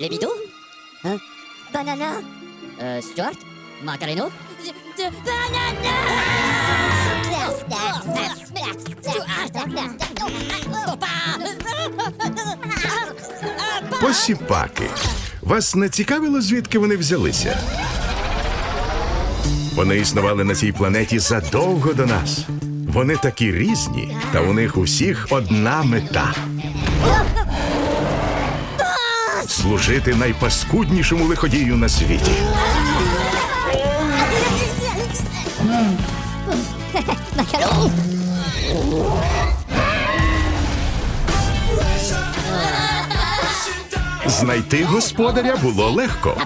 Les bidons Banana Euh, Stuart Macareno Посіпаки. Вас не цікавило, звідки вони взялися? Вони існували на цій планеті задовго до нас. Вони такі різні, та у них усіх одна мета. Служити найпаскуднішому лиходію на світі. Знайти господаря було легко.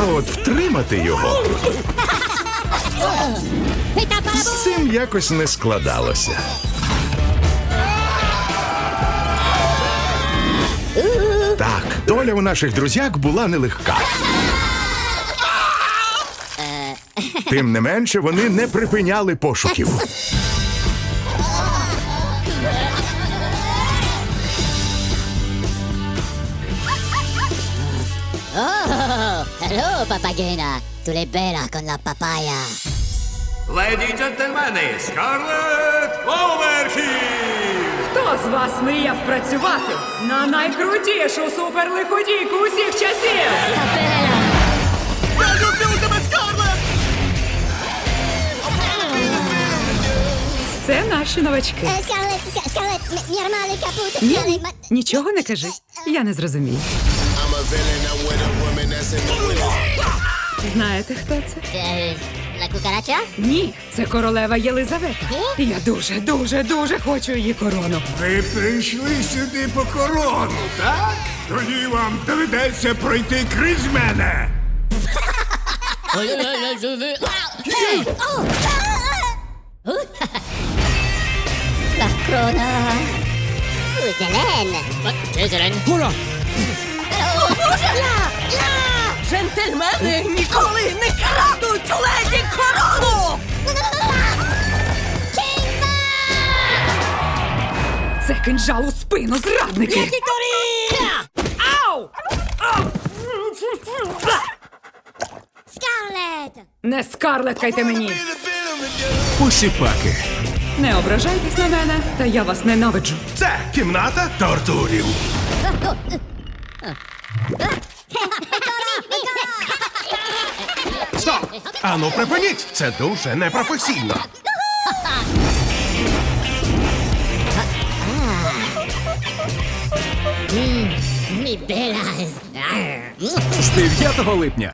А от втримати його з цим якось не складалося. Так, доля у наших друзяк була нелегка. Тим не менше, вони не припиняли пошуків. Hello, papagena! Tu l'hai bella con la papaya! Леді й джентльмени, Скарлет Оверхілл! Хто з вас мріяв працювати на найкрутішу суперлиходійку усіх часів? Я люблю тебе, Скарлет! Це наші новачки. Скарлет, Скарлет, нормальний капут! Ні, нічого не кажи. Я не зрозумію. Знаєте, хто це? La cucaracha? Ні, це королева Єлизавета. Я дуже, дуже, дуже хочу її корону. Ви прийшли сюди по корону, так? Тоді вам доведеться пройти крізь мене. La corona! Hélène! Чезерен Джентльмени ніколи не крадуть леді корону! Це кинджал у спину, зрадники! Ау! Scarlett! Не скарлеткайте мені! Посіпаки. Не ображайтесь на мене, та я вас ненавиджу. Це кімната тортурів. Ану, припиніть! Це дуже непрофесійно. З 9 липня